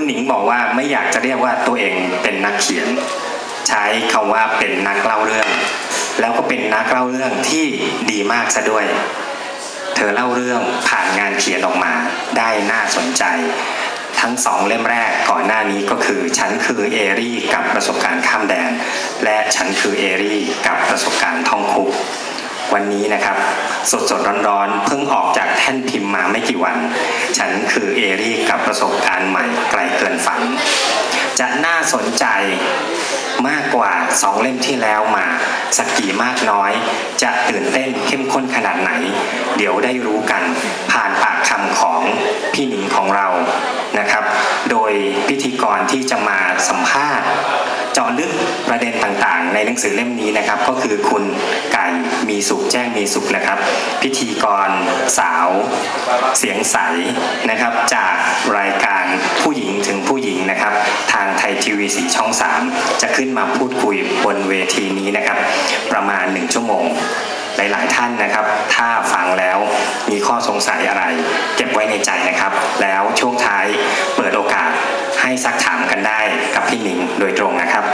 คุณหนิงบอกว่าไม่อยากจะเรียกว่าตัวเองเป็นนักเขียน ใช้คำว่าเป็นนักเล่าเรื่อง แล้วก็เป็นนักเล่าเรื่องที่ดีมากซะด้วย เธอเล่าเรื่องผ่านงานเขียนออกมาได้น่าสนใจ ทั้งสองเล่มแรกก่อนหน้านี้ก็คือฉันคือเอรี่กับประสบการณ์ข้ามแดน และฉันคือเอรี่กับประสบการณ์ท่องคุก วันนี้นะครับ สดสดๆร้อนๆเพิ่งออกจากแท่นพิมพ์มาไม่กี่วัน ฉันคือเอรี่กับประสบการณ์ใหม่ไกลเกินฝัน จะน่าสนใจมากกว่าสองเล่มที่แล้วมาสักกี่มากน้อย จะตื่นเต้นเข้มข้นขนาดไหน เดี๋ยวได้รู้กันผ่านปากคำของพี่หนิงของเรานะครับ โดยพิธีกรที่จะมาสัมภาษณ์เจาะลึกประเด็นต่าง ในหนังสือเล่มนี้นะครับ ก็คือคุณไก่มีสุขแจ้งมีสุขนะครับ พิธีกรสาวเสียงใสนะครับ จากรายการผู้หญิงถึงผู้หญิงนะครับ ทางไทยทีวีสีช่อง 3 จะขึ้นมาพูดคุยบนเวทีนี้นะครับ ประมาณ 1 ชั่วโมงหลาย ๆ ท่านนะครับ ถ้าฟังแล้วมีข้อสงสัยอะไร เก็บไว้ในใจนะครับ แล้วช่วงท้ายเปิดโอกาสให้ซักถามกันได้กับพี่หนิงโดยตรงนะครับ